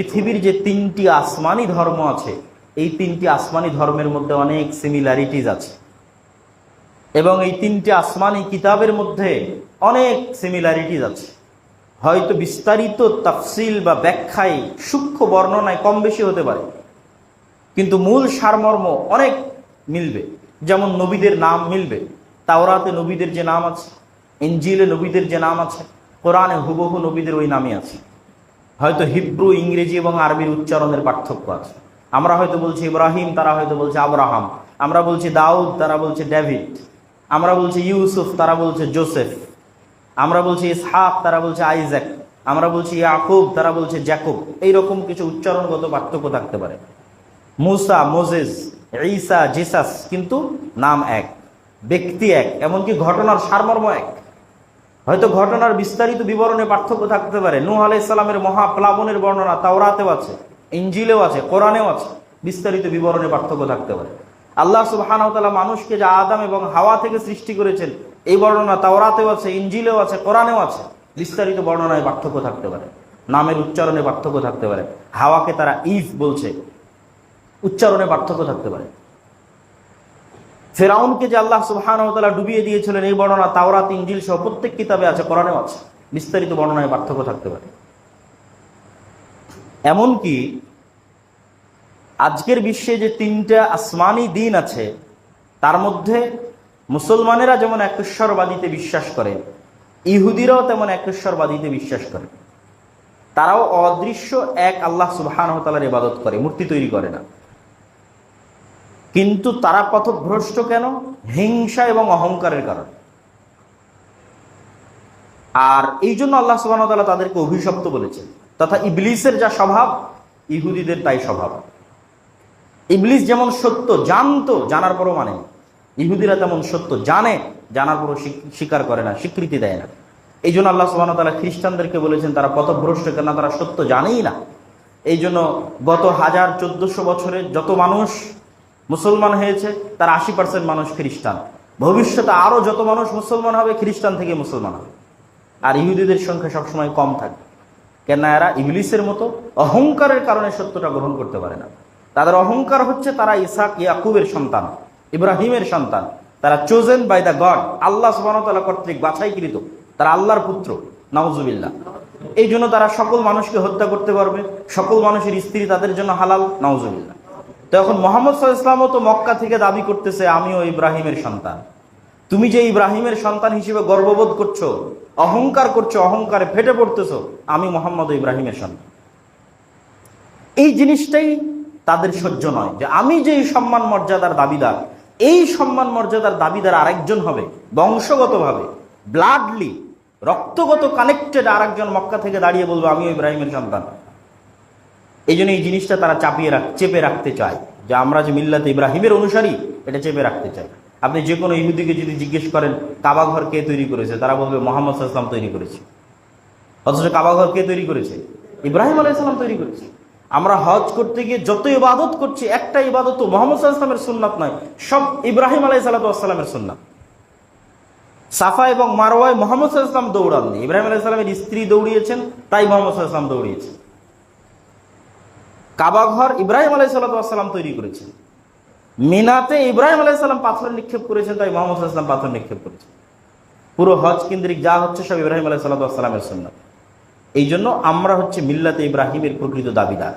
পৃথিবীর যে তিনটি আসমানি ধর্ম আছে, এই তিনটি আসমানি ধর্মের মধ্যে অনেক সিমিলারিটিজ আছে। এবং এই তিনটি আসমানি কিতাবের মধ্যে অনেক সিমিলারিটিজ আছে। হয়তো বিস্তারিত তাফসিল বা ব্যাখ্যায় সূক্ষ্ম বর্ণনায় কম বেশি হতে পারে, কিন্তু মূল সারমর্ম অনেক মিলবে। যেমন নবীদের নাম মিলবে, তাওরাতে নবীদের যে নাম আছে ইঞ্জিলে নবীদের যে নাম আছে, কোরআনে হুবহু নবীদের ওই নামই আছে। হয়তো হিব্রু, ইংরেজি এবং আরবির উচ্চারণের পার্থক্য আছে। আমরা হয়তো বলছি ইব্রাহিম, তারা হয়তো বলছে আব্রাহাম। আমরা বলছি দাউদ, তারা বলছে ডেভিড। আমরা বলছি ইউসুফ, তারা বলছে জোসেফ। আমরা বলছি ইসহাক, তারা বলছে আইজ্যাক। আমরা বলছি ইয়াকুব, তারা বলছে জ্যাকুব। এইরকম কিছু উচ্চারণগত পার্থক্য থাকতে পারে। মুসা মোজেস ঈসা, জেসাস কিন্তু নাম এক, ব্যক্তি এক, এমনকি ঘটনার সারমর্ম এক। হয়তো ঘটনার বিস্তারিত বিবরণে পার্থক্য থাকতে পারে। নূহ আলাইসাল্লামের মহাপ্লাবনের বর্ণনা তাওরাতেও আছে ইঞ্জিলেও আছে, কোরআনেও আছে। বিস্তারিত বিবরণে পার্থক্য থাকতে পারে। আল্লাহ সুবাহানতালা মানুষকে যা আদাম এবং হাওয়া থেকে সৃষ্টি করেছেন, এই বর্ণনা তাওরাতেও আছে ইঞ্জিলেও আছে, কোরআনেও আছে। বিস্তারিত বর্ণনায় পার্থক্য থাকতে পারে। নামের উচ্চারণে পার্থক্য থাকতে পারে। হাওয়াকে তারা ইফ বলছে। উচ্চারণে পার্থক্য থাকতে পারে। ফেরাউনকে যে আল্লাহ সুবাহানতালা ডুবিয়ে দিয়েছিলেন এই বর্ণনা, তাওরাত ইঞ্জিল সহ প্রত্যেক কিতাবে আছে, কোরআনেও আছে। বিস্তারিত বর্ণনায় পার্থক্য থাকতে পারে। এমনকি আজকের বিশ্বে যে তিনটা আসমানি দিন আছে, তার মধ্যে মুসলমানেরা যেমন একেশ্বরবাদীতে বিশ্বাস করে, ইহুদিরাও তেমন একেশ্বরবাদীতে বিশ্বাস করে। তারাও অদৃশ্য এক আল্লাহ সুবাহানতালার ইবাদত করে, মূর্তি তৈরি করে না। কিন্তু তারা পথভ্রষ্ট কেন? হিংসা এবং অহংকারের কারণে। আর এই জন্য আল্লাহ সুবাহতাল্লাহ তাদেরকে অভিশপ্ত বলেছেন। তথা ইবলিসের যা স্বভাব, ইহুদিদের তাই স্বভাব। ইবলিস যেমন সত্য জানতো, জানার পরও মানে ইহুদিরা তেমন সত্য জানে, জানার পরও স্বীকার করে না, স্বীকৃতি দেয় না। এই জন্য আল্লাহ সুবাহ তালা খ্রিস্টানদেরকে বলেছেন, তারা পথভ্রষ্ট কেন? তারা সত্য জানেই না। এই জন্য গত হাজার চোদ্দশো বছরে যত মানুষ মুসলমান হয়েছে, তার আশি পার্সেন্ট মানুষ খ্রিস্টান। ভবিষ্যতে আরও যত মানুষ মুসলমান হবে, খ্রিস্টান থেকে মুসলমান হবে। আর ইহুদিদের সংখ্যা সবসময় কম থাকবে। কেন এরা ইবলিসের মতো অহংকারের কারণে সত্যটা গ্রহণ করতে পারে না। তাদের অহংকার হচ্ছে তারা ইসাক, ইয়াকুবের সন্তান, ইব্রাহিমের সন্তান। তারা চোজেন বাই দ্য গড আল্লাহ সুবাহতাল্লাহ কর্তৃক বাছাইকৃত। তারা আল্লাহর পুত্র নওজুবিল্লাহ এই জন্য তারা সকল মানুষকে হত্যা করতে পারবে। সকল মানুষের স্ত্রী তাদের জন্য হালাল নওজুবিল্লাহ তো এখন মোহাম্মদ সাল্লাহ ইসলামও তো মক্কা থেকে দাবি করতেছে, আমিও ইব্রাহিমের সন্তান। তুমি যে ইব্রাহিমের সন্তান হিসেবে গর্ববোধ করছ, অহংকার করছ, অহংকারে ফেটে পড়তেছো, আমি মোহাম্মদ ইব্রাহিমের সন্তান। এই জিনিসটাই তাদের সহ্য নয় যে আমি যে সম্মান মর্যাদার দাবিদার, এই সম্মান মর্যাদার দাবিদার আরেকজন হবে, বংশগতভাবে ব্লাডলি রক্তগত কানেক্টেড আরেকজন মক্কা থেকে দাঁড়িয়ে বলব, আমিও ইব্রাহিমের সন্তান। এই জন্য এই জিনিসটা তারা চাপিয়ে রাখ, চেপে রাখতে চায়। যে আমরা যে মিল্লাতে ইব্রাহিমের অনুসারী, এটা চেপে রাখতে চাই। আপনি যে কোনো ইহুদিকে যদি জিজ্ঞেস করেন কাবাঘর কে তৈরি করেছে, তারা বলবে মোহাম্মদ সাল্লাম তৈরি করেছে। অথচ কাবাঘর কে তৈরি করেছে? ইব্রাহিম আলাইসাল্লাম তৈরি করেছে। আমরা হজ করতে গিয়ে যত ইবাদত করছি, একটা ইবাদত তো মোহাম্মদ সাল্লামের সুন্নাত নয়, সব ইব্রাহিম আলাই সাল্লামের সুন্নাত। সাফা এবং মারওয়ায় মোহাম্মদ সাল্লাম দৌড়াননি। ইব্রাহিম আলাইসাল্লামের স্ত্রী দৌড়িয়েছেন, তাই মোহাম্মদ সাল্লাম দৌড়িয়েছেন। কাবাঘর ইব্রাহিম আলাই সাল্লাম তৈরি করেছেন। মিনাতে ইব্রাহিম আলাইসাল্লাম পাথর নিক্ষেপ করেছেন, তাই মোহাম্মদ সাল্লাম পাথর নিক্ষেপ করেছেন। পুরো হজ কেন্দ্রিক যা হচ্ছে সব ইব্রাহিম আলাই সাল্লামের সন্ন্যত এই জন্য আমরা হচ্ছে মিল্লাতে ইব্রাহিমের প্রকৃত দাবিদার।